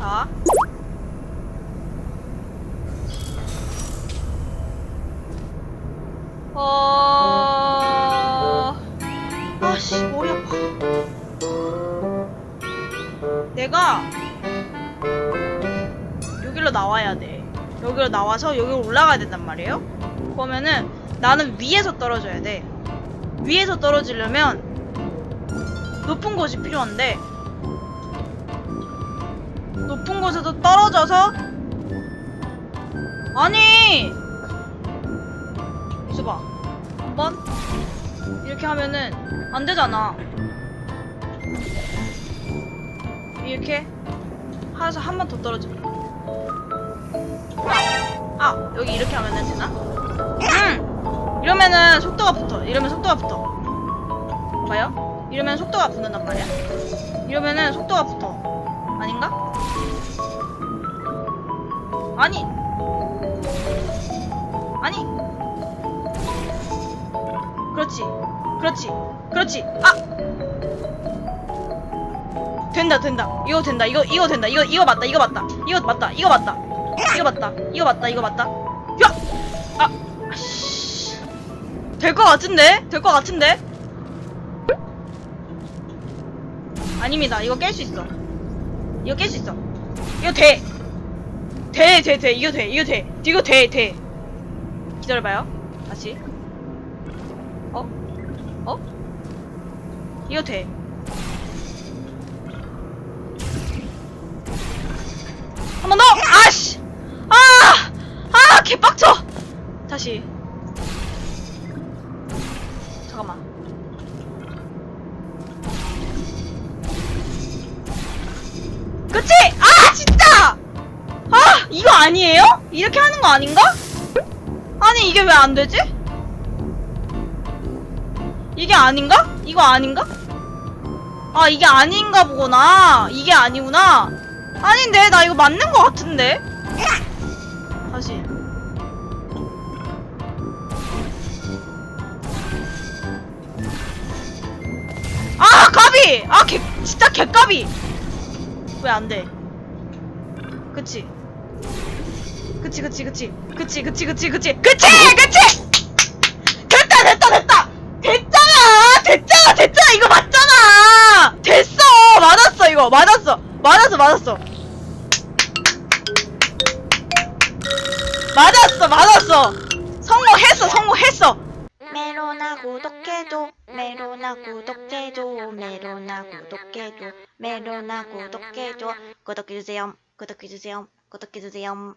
자. 어... 아씨, 머리 아파. 내가 여기로 나와야 돼. 여기로 나와서 여기로 올라가야 된단 말이에요. 그러면은 나는 위에서 떨어져야 돼. 위에서 떨어지려면 높은 곳이 필요한데 곳에서 떨어져서? 아니! 있어봐. 한번? 이렇게 하면은 안 되잖아. 이렇게? 해서 한 번 더 떨어져. 아 여기 이렇게 하면은 되나? 음! 이러면은 속도가 붙어. 이러면 속도가 붙어. 봐요? 이러면 속도가 붙는단 말이야. 이러면은 속도가 붙어. 아닌가? 아니. 아니. 그렇지. 그렇지. 그렇지. 아! 된다 된다. 이거 된다. 이거 이거 된다. 이거 이거 맞다. 이거 맞다. 이거 맞다. 이거 맞다. 이거 맞다. 이거 맞다. 이거 맞다. 야아 될것 같은데? 될 것 같은데? 아닙니다. 이거 깰 수 있어. 이거 깰 수 있어. 이거 돼 돼, 돼, 돼. 이거 돼, 이거 돼. 이거 돼, 돼. 기다려봐요. 다시. 어? 어? 이거 돼. 한 번 더! 아씨! 아! 아! 개빡쳐! 다시. 잠깐만. 그치? 아! 이거 아니에요? 이렇게 하는 거 아닌가? 아니, 이게 왜 안 되지? 이게 아닌가? 이거 아닌가? 아, 이게 아닌가 보구나. 이게 아니구나. 아닌데, 나 이거 맞는 거 같은데? 다시. 아, 까비! 아, 개, 진짜 개까비! 왜 안 돼? 그치? 그치, 그치, 그치. 그치, 그치, 그치, 그치. 그치! 그치! 됐다, 됐다, 됐다! 됐잖아! 됐잖아, 됐잖아! 이거 맞잖아! 됐어! 맞았어, 이거. 맞았어. 맞았어, 맞았어. 맞았어, 맞았어. 성공했어, 성공했어. 메로나 구독해줘 메로나 구독해줘 메로나 구독해줘 메로나 구독해줘 구독해주세요 구독해주세요 구독해주세요